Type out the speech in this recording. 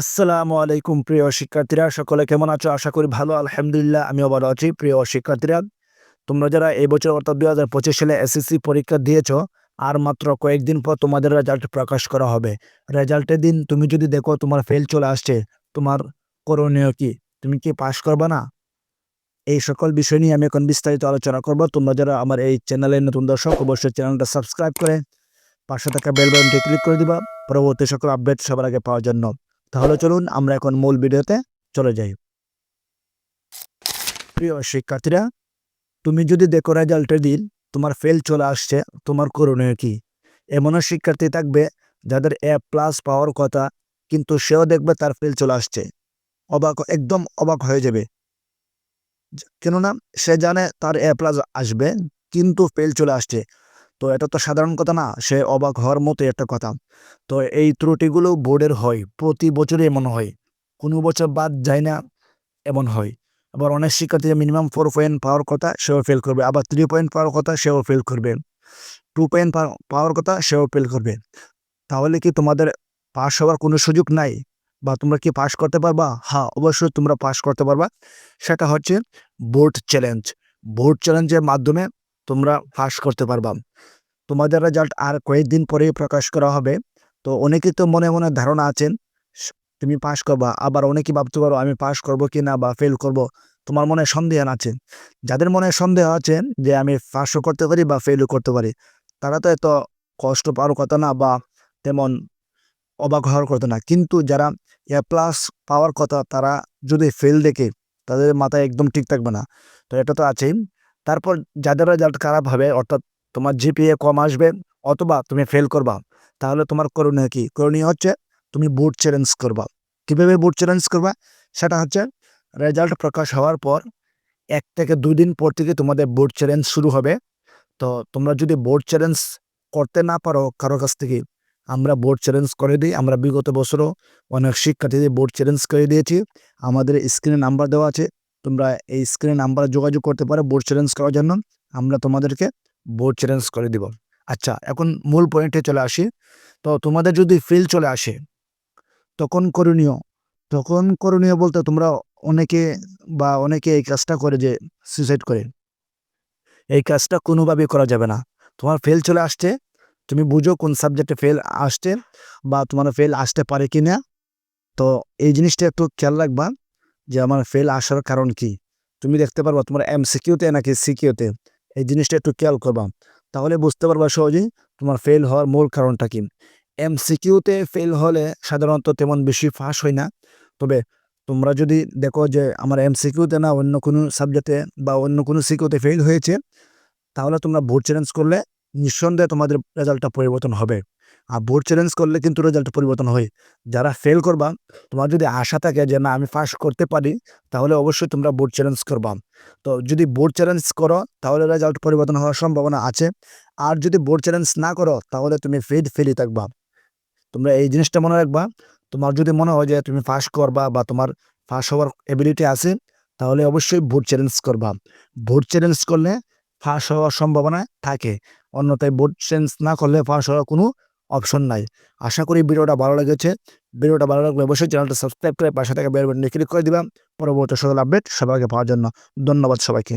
আসসালামু আলাইকুম, প্রিয় শিক্ষার্থীরা। সকলে কেমন আছো? আশা করি ভালো, আলহামদুলিল্লাহ আমি ভালো আছি, প্রিয় শিক্ষার্থীরা। তোমরা যারা এই বছর, অর্থাৎ দুই হাজার পঁচিশ সালে এসএসসি পরীক্ষা দিয়েছ, আর মাত্র কয়েকদিন পর তোমাদের রেজাল্ট প্রকাশ করা হবে। রেজাল্টের দিন তুমি যদি দেখো, তোমার ফেল চলে আসছে, তোমার করণীয় কি? তুমি কি পাশ করবে না? এই সকল বিষয় নিয়ে আমি এখন বিস্তারিত আলোচনা করব। তোমরা যারা আমার এই চ্যানেলে নতুন দর্শক, অবশ্যই চ্যানেলটা সাবস্ক্রাইব করে পাশে থাকা বেল ক্লিক করে দিবা। পরবর্তী সকল আপডেট সবার আগে পাওয়ার জন্য। তাহলে চলুন আমরা এখন মূল ভিডিওতে চলে যাই। প্রিয় শিক্ষার্থীরা, তুমি যদি দেখো রেজাল্টের দিন, তোমার ফেল চলে আসছে, তোমার করণীয় কি? এমনও শিক্ষার্থী থাকবে যাদের এ প্লাস পাওয়ার কথা, কিন্তু সেও দেখবে তার ফেল চলে আসছে। অবাক, একদম অবাক হয়ে যাবে। কেননা সে জানে তার এ প্লাস আসবে, কিন্তু ফেল চলে আসছে। তো এটা তো সাধারণ কথা না, সে অবাক হওয়ার মতো একটা কথা। তো এই ত্রুটিগুলো বোর্ডের হয়, প্রতি বছরই এমন হয়। কোনো বছর বাদ যায় না, এমন হয়। আবার অনেক শিক্ষার্থী মিনিমাম ফোর পয়েন্ট পাওয়ার কথা সেও ফেল করবে, আবার থ্রি পয়েন্ট পাওয়ার কথা সেও ফেল করবে। টু পয়েন্ট পাওয়ার কথা সেও ফেল করবে। তাহলে কি তোমাদের পাস হওয়ার কোনো সুযোগ নাই? বা তোমরা কি পাশ করতে পারবা? হ্যাঁ অবশ্যই তোমরা পাশ করতে পারবা। সেটা হচ্ছে বোর্ড চ্যালেঞ্জ বোর্ড চ্যালেঞ্জের মাধ্যমে তোমরা পাস করতে পারবা। তোমাদের রেজাল্ট আর কয়েকদিন পরেই প্রকাশ করা হবে। তো অনেকেই তো মনে মনে ধারণা আছেন তুমি পাস করবা। আবার অনেকেই ভাবতে পারো, আমি পাস করব কি না বা ফেল করব? তোমার মনে সন্দেহ আছে। যাদের মনে সন্দেহ আছে যে আমি পাসও করতে পারি বা ফেলও করতে পারি, তারা তো এত কষ্ট পাওয়ার কথা না বা তেমন অবাক হওয়ার কথা না। কিন্তু যারা এ প্লাস পাওয়ার কথা তারা যদি ফেল দেখে, তাদের মাথায় একদম ঠিক থাকবে না। তো এটা তো আছেই। তারপর যাদের রেজাল্ট খারাপ হবে, অর্থাৎ তোমার জিপিএ কম আসবে অথবা তুমি ফেল করবা। তাহলে তোমার করণীয় কি? করণীয় হচ্ছে তুমি বোর্ড চ্যালেঞ্জ করবা। কীভাবে বোর্ড চ্যালেঞ্জ করবা? সেটা হচ্ছে রেজাল্ট প্রকাশ হওয়ার পর এক থেকে দুই দিন পর থেকে তোমাদের বোর্ড চ্যালেঞ্জ শুরু হবে। তো তোমরা যদি বোর্ড চ্যালেঞ্জ করতে না পারো কারও কাছ থেকে, আমরা বোর্ড চ্যালেঞ্জ করে দিই। আমরা বিগত বছরও অনেক শিক্ষার্থীদের বোর্ড চ্যালেঞ্জ করে দিয়েছি। আমাদের স্ক্রিনে নাম্বার দেওয়া আছে। তোমরা এই স্ক্রিনে নাম্বারে যোগাযোগ করতে পারো বোর্ড চ্যালেঞ্জ করার জন্য। আমরা তোমাদেরকে বোর্ড চ্যালেঞ্জ করে দিব। আচ্ছা এখন মূল পয়েন্টে চলে আসি। তো তোমাদের যদি ফেল চলে আসে, তখন করণীয়। তখন করণীয় বলতে তোমরা অনেকে বা অনেকে এই কাজটা করে যে সুইসাইড করে। এই কাজটা কোনোভাবেই করা যাবে না। তোমার ফেল চলে আসছে, তুমি বুঝো কোন সাবজেক্টে ফেল আসছে বা তোমার ফেল আসতে পারে কি না তো এই জিনিসটা একটু খেয়াল রাখবা। যে আমার ফেল আসার কারণ কি? তুমি দেখতে পারবা তোমার এম সিকিউতে নাকি সিকিউতে এই জিনিসটা একটু খেয়াল করবা। তাহলে বুঝতে পারবা সহজেই তোমার ফেল হওয়ার মূল কারণটা কি। এম সিকিউতে ফেল হলে সাধারণত তেমন বেশি ফাঁস হয় না। তবে তোমরা যদি দেখো যে আমার এম সিকিউতে না অন্য কোনো সাবজেক্টে বা অন্য কোনো সিকিউতে ফেল হয়েছে, তাহলে তোমরা ভোট চ্যালেঞ্জ করলে নিঃসন্দেহে তোমাদের রেজাল্টটা পরিবর্তন হবে। আর বোর্ড চ্যালেঞ্জ করলে কিন্তু রেজাল্ট পরিবর্তন হয়। যারা ফেল করবা, তোমার যদি আশা থাকে যে না, আমি ফার্স্ট করতে পারি, তাহলে অবশ্যই তোমরা বোর্ড চ্যালেঞ্জ করবা। তো যদি বোর্ড চ্যালেঞ্জ করো, তাহলে রেজাল্ট পরিবর্তন হওয়ার সম্ভাবনা আছে। আর যদি বোর্ড চ্যালেঞ্জ না করো, তাহলে তুমি ফেড ফেলই থাকবা। তোমরা এই জিনিসটা মনে রাখবা। তোমার যদি মনে হয় যে তুমি পাস করবা বা তোমার পাস হওয়ার এবিলিটি আছে, তাহলে অবশ্যই বোর্ড চ্যালেঞ্জ করবা। বোর্ড চ্যালেঞ্জ করলে পাস হওয়ার সম্ভাবনা থাকে। অন্যথায় বোর্ড চ্যালেঞ্জ না করলে পাস হওয়ার কোনো অপশন নাই। আশা করি ভিডিওটা ভালো লেগেছে। ভিডিওটা ভালো লাগলে অবশ্যই চ্যানেলটা সাবস্ক্রাইব করে পাশে থেকে বেল ক্লিক করে দিবা। পরবর্তী সকল আপডেট সবাইকে পাওয়ার জন্য। ধন্যবাদ সবাইকে।